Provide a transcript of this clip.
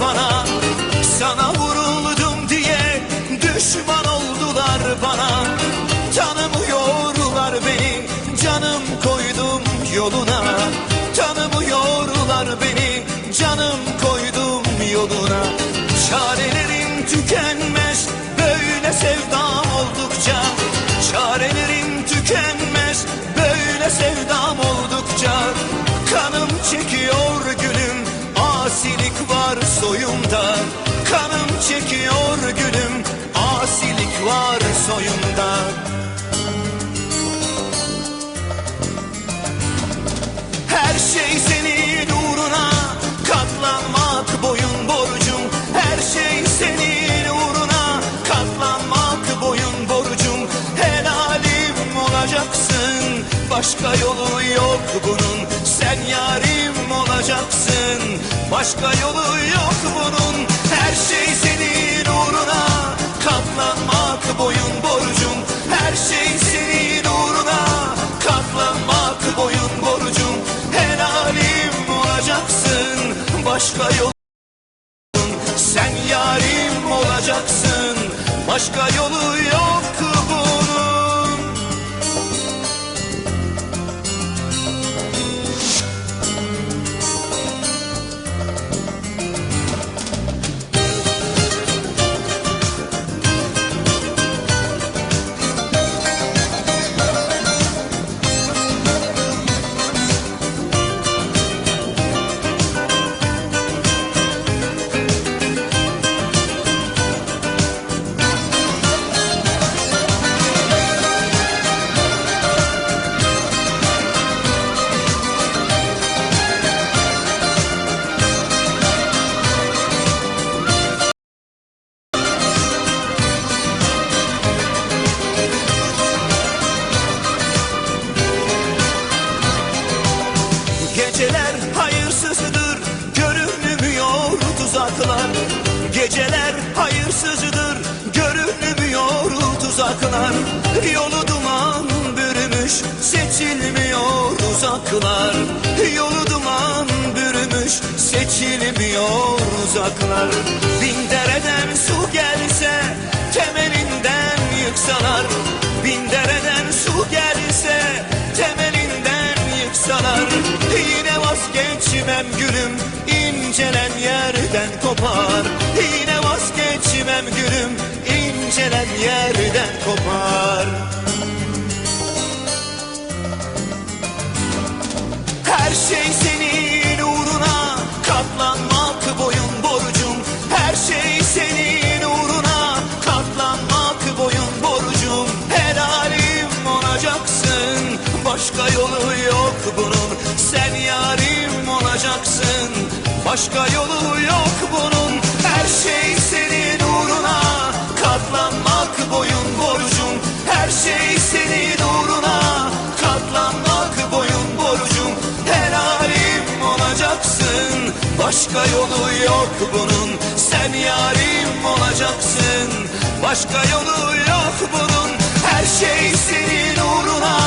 bana Sana vuruldum diye düşman oldular bana. Tanımıyorlar beni canım koydum yoluna. Tanımıyorlar beni canım koydum yoluna. Çarelerim tükenmez böyle sevdam oldukça. Çarelerim tükenmez böyle sevdam çekiyor gülüm. Asilik var soyumda Her şey senin uğruna. Katlanmak boyun borcum. Her şey senin uğruna. Katlanmak boyun borcum. Helalim olacaksın. Başka yolu yok bunun. Sen yarim olacaksın. Başka yolu yok bunun boyun borcum. Her şey senin uğruna. Katlanmak boyun borcum. Helalim olacaksın. Başka yolun. Sen yarim olacaksın. Başka yolu Geceler hayırsızdır görünmüyor tuzaklar. Geceler hayırsızdır görünmüyor tuzaklar. Yolu duman bürümüş seçilmiyor uzaklar. Yolu duman bürümüş seçilmiyor uzaklar. Bin dereden su gelse incelen yerden kopar. Her şey senin uğruna katlanmak boyun borcum. Her şey senin uğruna katlanmak boyun borcum. Helalim olacaksın başka yolu yok bunun. Sen yarim olacaksın başka yolu yok bunun. Her şey Başka yolu yok bunun. Sen yarim olacaksın Başka yolu yok bunun. Her şey senin uğruna.